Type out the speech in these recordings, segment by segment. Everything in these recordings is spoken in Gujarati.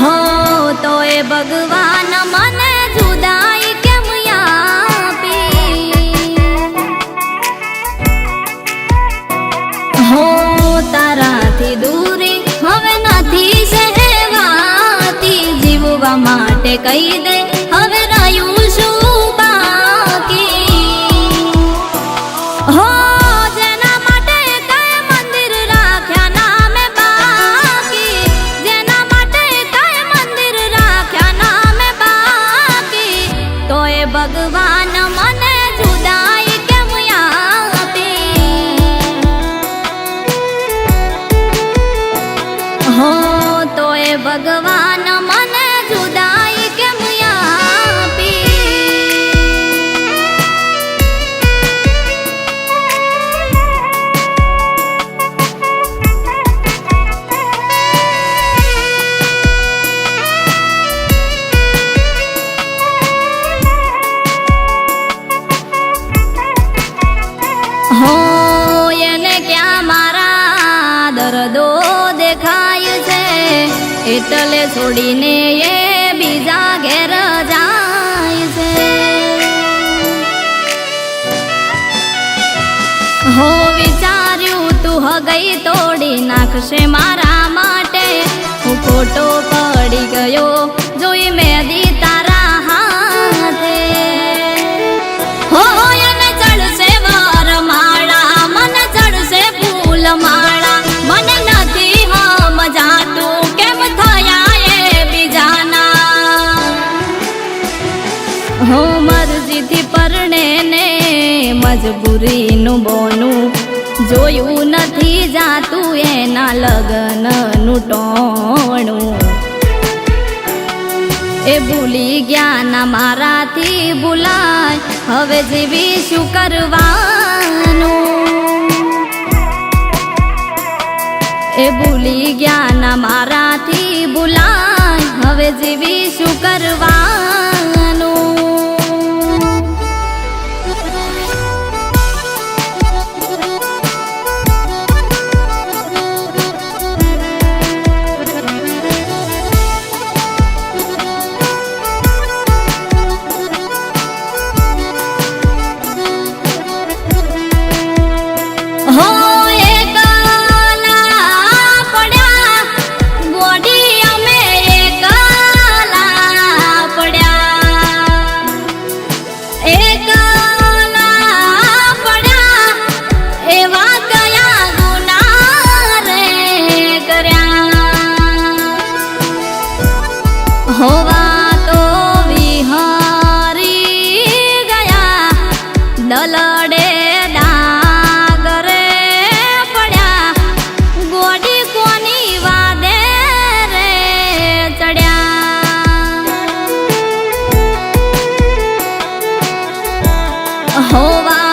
એ ભગવાન મને જુદાઈ કેમ આપી? હો, તારાથી દૂરી હવે નથી સહેવાતી જીવવા માટે કહી દે એટલે છોડીને એ બીજા ઘેર જાય છે હો વિચાર્યું તું હગઈ તોડી નાખશે મારા માટે હું ખોટો પડી ગયો હો મરજીથી પરણે ને મજબૂરીનું બોનું જોયું નથી જાતું એના લગ્નનું ટોણું. એ ભૂલી ગયા ના મારાથી ભૂલાય, હવે જીવી શું કરવાનું? એ ભૂલી ગયા ના મારાથી ભૂલાય, હવે જીવી દલડે ડાગરે પડ્યા. ગોડી કોની વાદે રે ચડ્યા. હોવા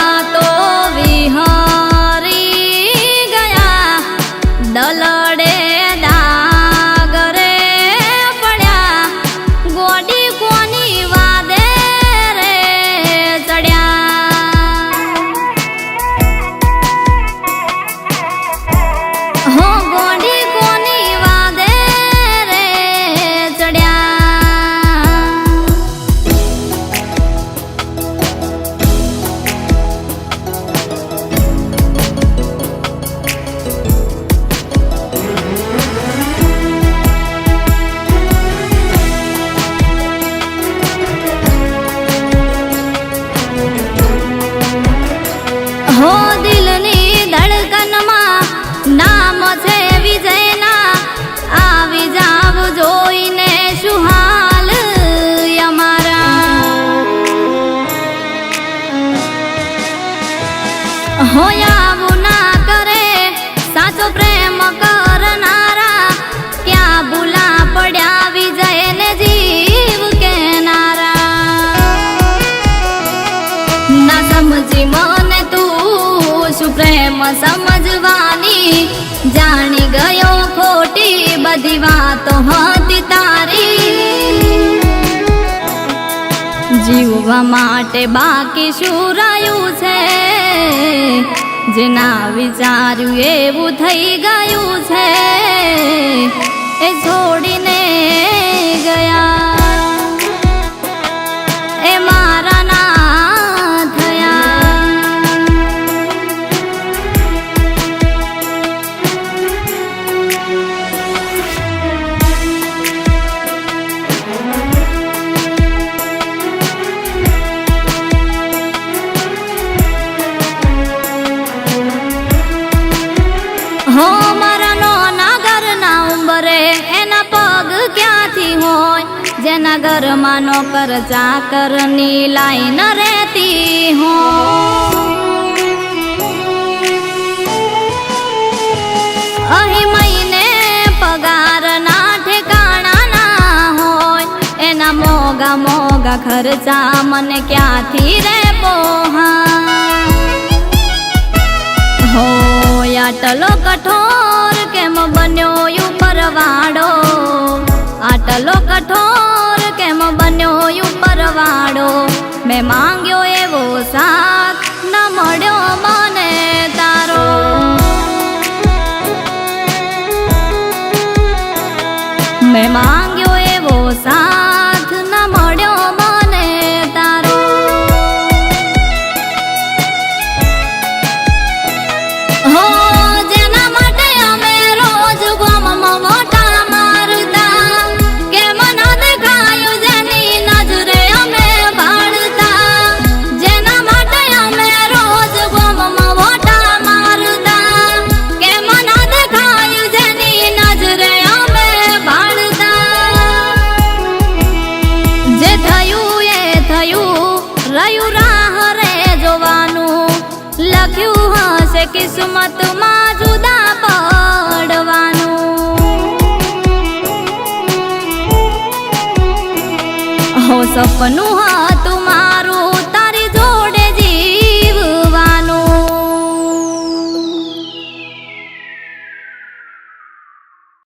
હો દિલની ધડકનમાં નામ છે વિજયના. આવી જાવ જોઈને શું અમારા? હો આવું પ્રેમ સમજવાની. જાણી ગયો ખોટી બધી વાતો હતી તારી. જીવવા માટે બાકી શું રહ્યું છે? જેના વિચાર્યું એવું થઈ ગયું છે. એ છોડીને ગયા. હો મારા નો નાગર ના ઉંબરે, એના પગ ક્યાંથી હોય? જેના ઘરમાં નો ચાકરની લાઈન રહેતી હોય. અહીં મહિને પગાર ના ઠેકાણા ના હોય. એના મોગા મોગા ખર્ચા મને ક્યાંથી રે પોહા આટલો કઠોર, કેમ બન્યો યુ પરવાડો? આટલો કઠોર, કેમ બન્યો યુ પરવાડો? મેં માંગ્યો એવો સાથ, ન મળ્યો મને તારો. મેં માંગ્યો કિસ્મતમાં જુદા પડવાનું. હો સપનું